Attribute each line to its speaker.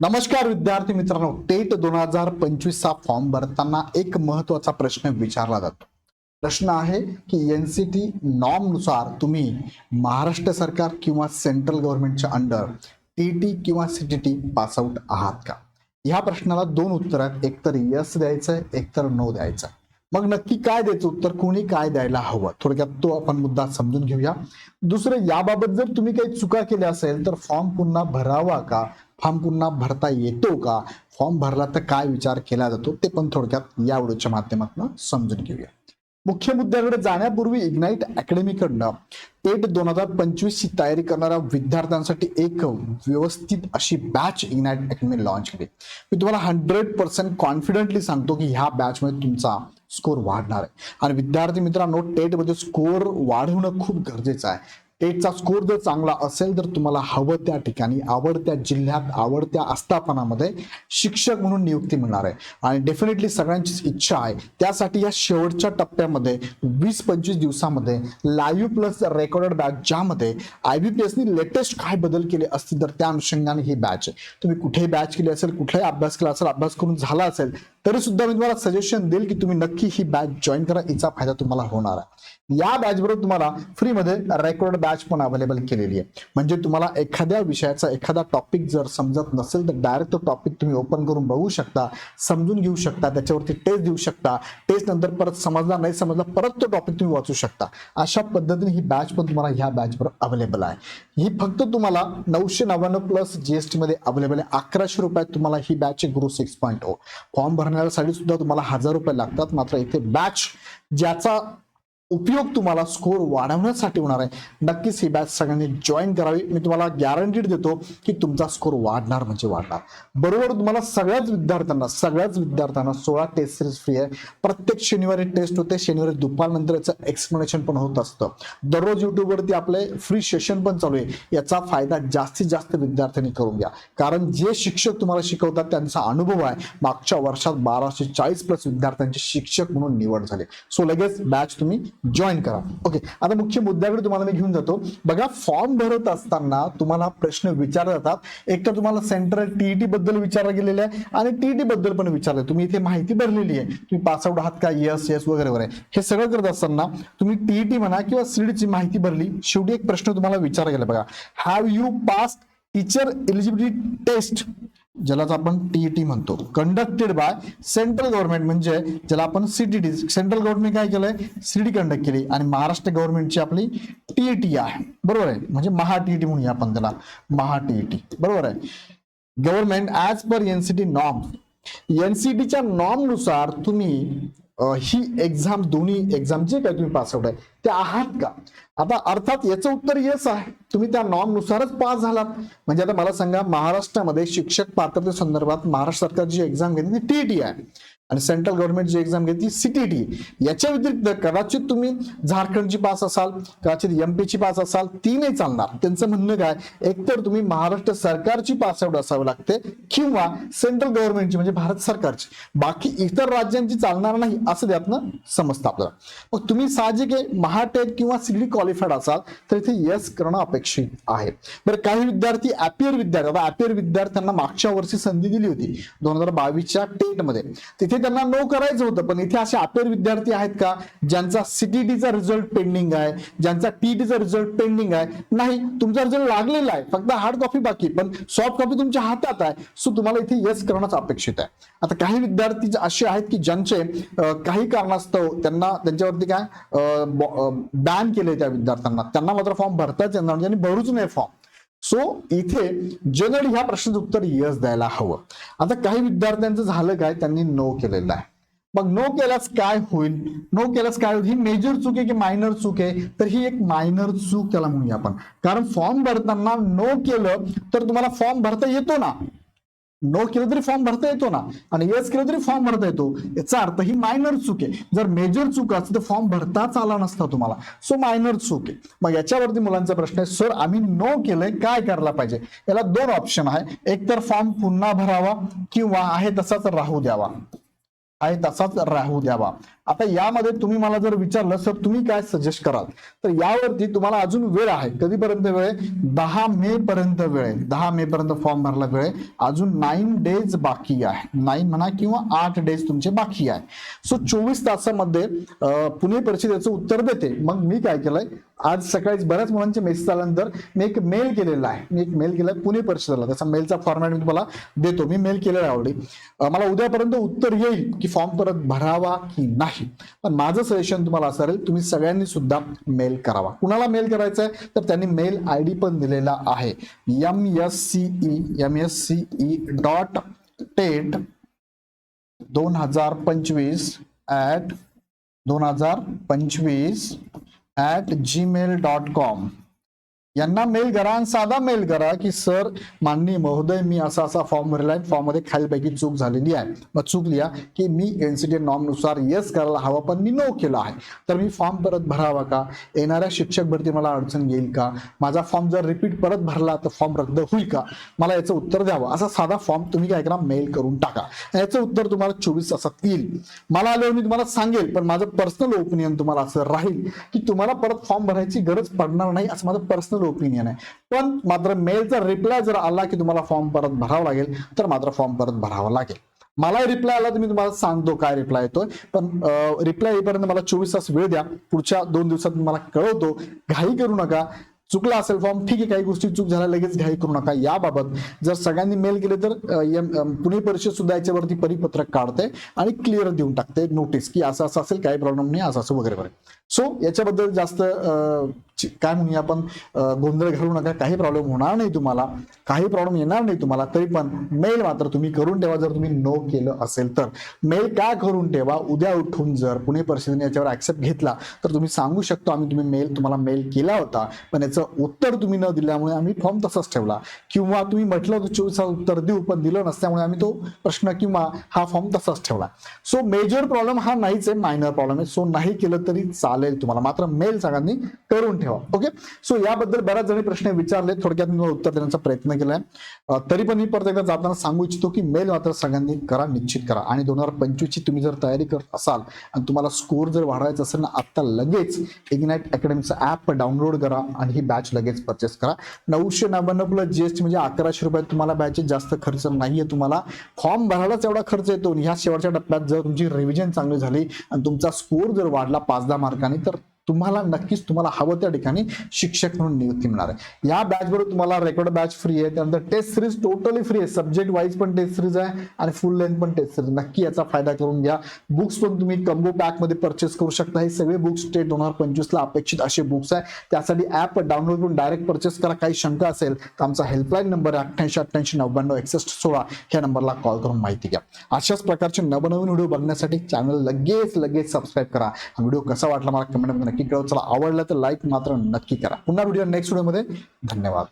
Speaker 1: नमस्कार विद्यार्थी मित्रांनो टेट दोन हजार पंचवीसचा फॉर्म भरताना एक महत्त्वाचा प्रश्न विचारला जातो. प्रश्न आहे की एन सी टी नुसार तुम्ही महाराष्ट्र सरकार किंवा सेंट्रल गव्हर्नमेंटच्या अंडर टी टी किंवा C T T pass out आहात का? ह्या प्रश्नाला दोन उत्तर आहेत एकतर यस द्यायचं आहे एकतर नो द्यायचं मग नक्की काय द्यायचं उत्तर कोणी काय द्यायला हवं? थोडक्यात तो आपण मुद्दा समजून घेऊया. दुसरं याबाबत जर तुम्ही काही चुका केल्या असेल तर फॉर्म पुन्हा भरावा का? फॉर्म पुन्हा भरता येतो का? फॉर्म भरला तर काय विचार केला जातो? ते पण थोडक्यात या व्हिडिओच्या माध्यमातून समजून घेऊया. मुख्य मुद्द्याकडे जाण्यापूर्वी इग्नाईट अकॅडमीकडनं टेट दोन हजार पंचवीस ची तयारी करणाऱ्या विद्यार्थ्यांसाठी एक व्यवस्थित अशी बॅच इग्नाईट अकॅडमी लॉन्च केली. मी तुम्हाला हंड्रेड पर्सेंट कॉन्फिडेंटली सांगतो की ह्या बॅचमध्ये तुमचा स्कोर वाढणार आहे. आणि विद्यार्थी मित्रांनो टेटमध्ये स्कोर वाढवणं खूप गरजेचं आहे. एकचा स्कोर जर चांगला असेल तर तुम्हाला हवं त्या ठिकाणी आवडत्या जिल्ह्यात आवडत्या आस्थापनामध्ये शिक्षक म्हणून नियुक्ती मिळणार आहे. आणि डेफिनेटली सगळ्यांचीच इच्छा आहे. त्यासाठी या शेवटच्या टप्प्यामध्ये वीस पंचवीस दिवसामध्ये लाईव्ह प्लस रेकॉर्डेड बॅच ज्यामध्ये आय बी पी एसनी लेटेस्ट काय बदल केले असतील तर त्या अनुषंगाने ही बॅच आहे. तुम्ही कुठेही बॅच केली असेल कुठलाही अभ्यास केला असेल अभ्यास करून झाला असेल तरी सुद्धा मी तुम्हाला सजेशन देईल की तुम्ही नक्की ही बॅच जॉईन करा. हिचा फायदा तुम्हाला होणार आहे. या बॅच बरोबर तुम्हाला फ्रीमध्ये रेकॉर्ड बॅच पण अवेलेबल केलेली आहे. म्हणजे तुम्हाला एखाद्या विषयाचा एखादा टॉपिक जर समजत नसेल तर डायरेक्ट तो टॉपिक तुम्ही ओपन करून बघू शकता समजून घेऊ शकता त्याच्यावरती टेस्ट देऊ शकता. टेस्ट नंतर परत समजला नाही समजला परत तो टॉपिक तुम्ही वाचू शकता. अशा पद्धतीने ही बॅच पण तुम्हाला ह्या बॅचवर अवेलेबल आहे. ही फक्त तुम्हाला नऊशे नव्याण्णव प्लस जीएसटी मध्ये अवेलेबल आहे. अकराशे रुपयात तुम्हाला ही batch grow Guru six point O form भरण्यासाठी सुद्धा तुम्हाला हजार रुपये लागतात. मात्र इथे बॅच ज्याचा उपयोग तुम्हाला स्कोर वाढवण्यासाठी होणार आहे. नक्कीच ही बॅच सगळ्यांनी जॉईन करावी. मी तुम्हाला गॅरंटीड देतो की तुमचा स्कोर वाढणार म्हणजे वाढणार. बरोबर तुम्हाला सगळ्याच विद्यार्थ्यांना सगळ्याच विद्यार्थ्यांना सोळा टेस्ट सिरीज फ्री आहे. प्रत्येक शनिवारी टेस्ट होते शनिवारी दुपारनंतर याचं एक्सप्लेनेशन पण होत असतं. दररोज युट्यूबवरती आपले फ्री सेशन पण चालू आहे. याचा फायदा जास्तीत जास्त विद्यार्थ्यांनी करून घ्या. कारण जे शिक्षक तुम्हाला शिकवतात त्यांचा अनुभव आहे. मागच्या वर्षात बाराशे चाळीस प्लस विद्यार्थ्यांचे शिक्षक म्हणून निवड झाले. सो लगेच बॅच तुम्ही जॉईन करा. ओके आता मुख्य मुद्द्याकडे तुम्हाला मी घेऊन जातो. बघा फॉर्म भरत असताना तुम्हाला प्रश्न विचारले जातात. एक तर तुम्हाला सेंट्रल टीईटी बद्दल विचारलं गेलेलं आहे आणि टीईटी बद्दल पण विचारलं. तुम्ही इथे माहिती भरलेली आहे. तुम्ही पासआउट आहात का? यस यस वगैरे वगैरे. हे सगळं करत असताना तुम्ही टीईटी म्हणा किंवा सीडची माहिती भरली. शेवटी एक प्रश्न तुम्हाला विचारला गेला बघा. Have you pass teacher eligibility test ज्यालाच आपण टीईटी म्हणतो. कंडक्टेड बाय सेंट्रल गव्हर्नमेंट म्हणजे ज्याला आपण सीटीटी सेंट्रल गव्हर्नमेंट काय केलंय? सीडी कंडक्ट केली. आणि महाराष्ट्र गव्हर्नमेंटची आपली टीईटी आहे. बरोबर आहे? म्हणजे महा टीईटी म्हणूया आपण त्याला. महा टीईटी बरोबर आहे? Government as per NCT norm एनसीटीच्या नॉर्मनुसार तुम्ही ही एक्झाम दोन्ही एक्झाम जे काय तुम्ही पास आउट आहे ते आहात का? आता अर्थात याचं उत्तर येस आहे. तुम्ही त्या नॉर्मनुसारच पास झालात. म्हणजे आता मला सांगा महाराष्ट्रामध्ये शिक्षक पात्रते संदर्भात महाराष्ट्र सरकार जी एक्झाम घेते ती टीईटी आहे आणि सेंट्रल गव्हर्नमेंट जी एक्झाम घेतली सीटीटी याच्या व्यतिरिक्त कदाचित तुम्ही झारखंडची पास असाल कदाचित एमपीची पास असाल ती नाही चालणार. त्यांचं म्हणणं काय? एकतर तुम्ही महाराष्ट्र सरकारची पास आउट असावं लागते किंवा सेंट्रल गव्हर्नमेंटची म्हणजे भारत सरकारची. बाकी इतर राज्यांची चालणार नाही असं त्यातनं समजतं आपल्याला. मग तुम्ही साहजिक आहे महाटेक किंवा सीडी क्वालिफाईड असाल तर इथे यस करणं अपेक्षित आहे. बरं काही विद्यार्थी अपियर विद्यार्थी आता अपियर विद्यार्थ्यांना मागच्या वर्षी संधी दिली होती दोन हजार बावीसच्या टेटमध्ये तिथे त्यांना नो करायचं होतं पण इथे असे अपेर विद्यार्थी आहेत का ज्यांचा सीटीटीचा रिझल्ट पेंडिंग आहे ज्यांचा टीटीचा रिझल्ट पेंडिंग आहे? नाही तुमचा रिझल्ट लागलेला आहे फक्त हार्ड कॉपी बाकी पण सॉफ्ट कॉपी तुमच्या हातात आहे सो तुम्हाला इथे यस करणंच अपेक्षित आहे. आता काही विद्यार्थी असे आहेत की ज्यांचे काही कारणास्तव त्यांना त्यांच्यावरती काय बॅन केले त्या विद्यार्थ्यांना. त्यांना मात्र फॉर्म भरताच येणार म्हणजे भरूच नाही फॉर्म सो इथे जनरल ह्या प्रश्नाचं उत्तर यस द्यायला हवं. आता काही विद्यार्थ्यांचं झालं काय? त्यांनी नो केलेलं आहे. मग नो केल्यास काय होईल? नो केल्यास काय होईल? ही मेजर चूक आहे की मायनर चूक आहे? तर ही एक मायनर चूक त्याला म्हणूया आपण. कारण फॉर्म भरताना नो केलं तर तुम्हाला फॉर्म भरता येतो ना? नो केलं तरी फॉर्म भरता येतो ना. आणि येस केलं तरी फॉर्म भरता येतो. याचा अर्थ ही मायनर चूक आहे. जर मेजर चूक असते तर फॉर्म भरताच आला नसता तुम्हाला. सो मायनर चूक आहे. मग याच्यावरती मुलांचा प्रश्न आहे सर आम्ही नो केलंय. काय करायला पाहिजे? याला दोन ऑप्शन आहे. एक तर फॉर्म पुन्हा भरावा किंवा आहे तसाच राहू द्यावा. आहे तसाच राहू द्यावा. आता यामध्ये तुम्ही मला जर विचारलं सर तुम्ही काय सजेस्ट कराल? तर यावरती तुम्हाला अजून वेळ आहे. कधीपर्यंत वेळ आहे? दहा मे पर्यंत वेळ आहे. दहा मे पर्यंत फॉर्म भरला वेळ आहे. अजून नाईन डेज बाकी आहे. नाईन म्हणा किंवा आठ डेज तुमचे बाकी आहे. सो चोवीस तासामध्ये पुणे परिषदेचं उत्तर देते. मग मी काय केलंय? आज सकाळीच बऱ्याच मुलांचे मेसेज आल्यानंतर मी एक मेल केलेला आहे. मी एक मेल केला पुणे परिषदेला. त्याचा मेलचा फॉर्मॅट मी तुम्हाला देतो. मी मेल केलेला आहे मला उद्यापर्यंत उत्तर येईल की फॉर्म परत भरावा की नाही. पण माझं सजेशन तुम्हाला असं राहील तुम्ही सगळ्यांनी सुद्धा मेल करावा. कुणाला मेल करायचा आहे तर त्यांनी मेल आय डी पण दिलेला आहे. M S C E M S C E dot TET दोन हजार पंचवीस ॲट दोन हजार पंचवीस ॲट जीमेल डॉट कॉम यांना मेल करा आणि साधा मेल करा की सर माननीय महोदय मी असा असा फॉर्म भरला आहे फॉर्ममध्ये खालीपैकी चूक झालेली आहे. मग चूक लिहा की मी एनसीडी नॉर्मनुसार येस करायला हवा पण मी नो केला आहे. तर मी फॉर्म परत भरावा का? येणाऱ्या शिक्षक भरती मला अडचण येईल का? माझा फॉर्म जर रिपीट परत भरला तर फॉर्म रद्द होईल का? मला याचं उत्तर द्यावं. असा साधा फॉर्म तुम्ही काय करा मेल करून टाका. याचं उत्तर तुम्हाला चोवीस तासात येईल. मला आल्यावर मी तुम्हाला सांगेल पण माझं पर्सनल ओपिनियन तुम्हाला असं राहील की तुम्हाला परत फॉर्म भरायची गरज पडणार नाही असं माझं पर्सनल ओपिनियन आहे. पण मात्र मेलचा रिप्लाय जर आला की तुम्हाला फॉर्म परत भरावा लागेल तर मात्र फॉर्म परत भरावा लागेल. मला रिप्लाय आला तर मी तुम्हाला सांगतो काय रिप्लाय येतोय. पण रिप्लाय येईपर्यंत मला चोवीस तास वेळ द्या. पुढच्या दोन दिवसात मला कळवतो. घाई करू नका. चुकला असेल फॉर्म ठीक आहे काही गोष्टी चूक झाल्या लगेच घाई करू नका. याबाबत जर सगळ्यांनी मेल केले तर एम- पुणे परिषद सुद्धा याच्यावरती परिपत्रक काढते आणि क्लिअर देऊन टाकते नोटीस की असं असं असेल काही प्रॉब्लेम नाही असं असं वगैरे वगैरे. सो याच्याबद्दल जास्त काय म्हणूया आपण? गोंधळ घालू नका. काही प्रॉब्लेम होणार नाही तुम्हाला. काही प्रॉब्लेम येणार नाही तुम्हाला. तरी पण मेल मात्र तुम्ही करून ठेवा जर तुम्ही नो केलं असेल तर. मेल काय करून ठेवा? उद्या उठून जर पुणे परिषदेने याच्यावर ऍक्सेप्ट घेतला तर तुम्ही सांगू शकतो आम्ही तुम्ही मेल तुम्हाला मेल केला होता. पण याचं उत्तर तुम्ही न दिल्यामुळे आम्ही फॉर्म तसाच ठेवला. किंवा तुम्ही म्हटलं होतं चोवीस उत्तर देऊ पण दिलं नसल्यामुळे आम्ही तो प्रश्न किंवा हा फॉर्म तसाच ठेवला. सो मेजर प्रॉब्लेम हा नाहीच आहे. मायनर प्रॉब्लेम आहे. सो नाही केलं तरी चालेल तुम्हाला. मात्र मेल सगळ्यांनी करून ठेवा. ओके सो याबद्दल बऱ्याच जणी प्रश्न विचारले थोडक्यात मी उत्तर देण्याचा प्रयत्न केलाय. तरी पण मी परत एकदा जाताना सांगू इच्छितो की मेल मात्र सगळ्यांनी करा निश्चित करा. आणि दोन हजार पंचवीसची तुम्ही जर तयारी करत असाल आणि तुम्हाला स्कोर जर वाढवायचा असेल ना आता लगेच इग्नाइट अकॅडमीचं ॲप डाउनलोड करा आणि ही बॅच लगेच परचेस करा. नऊशे नव्याण्णव प्लस जीएसटी म्हणजे अकराशे रुपयात तुम्हाला बॅचेस जास्त खर्च नाहीये तुम्हाला. फॉर्म भरायलाच एवढा खर्च येतो आणि ह्या शेवटच्या टप्प्यात जर तुमची रिव्हिजन चांगली झाली आणि तुमचा स्कोर जर वाढला पाच दहा मार्कांनी तर तुम्हाला नक्कीच तुम्हाला हवं त्या ठिकाणी शिक्षक म्हणून नियुक्ती मिळणार आहे. या बॅच बरोबर तुम्हाला रेकॉर्ड बॅच फ्री आहे. त्यानंतर टेस्ट सिरीज टोटली फ्री आहे. सब्जेक्ट वाईज पण टेस्ट सिरीज आहे आणि फुल लेंथ पण टेस्ट सिरीज नक्की याचा फायदा करून घ्या. बुक्स पण तुम्ही कम्बो पॅकमध्ये परचेस करू शकता. हे सगळे बुक्स स्टेट दोन हजार पंचवीसला अपेक्षित असे बुक्स आहे. त्यासाठी ऍप डाउनलोड करून डायरेक्ट परचेस करा. काही शंका असेल तर आमचा हेल्पलाईन नंबर आहे अठ्ठ्याऐंशी अठ्ठ्याऐंशी नव्याण्णव एकसष्ट सोळा. ह्या नंबरला कॉल करून माहिती घ्या. अशाच प्रकारचे नवनवीन व्हिडिओ बघण्यासाठी चॅनल लगेच लगेच सबस्क्राईब करा. हा व्हिडिओ कसा वाटला मला कमेंटमध्ये नक्की कळव चला आवडला तर लाईक मात्र नक्की करा. पुन्हा व्हिडिओ नेक्स्ट व्हिडिओमध्ये धन्यवाद.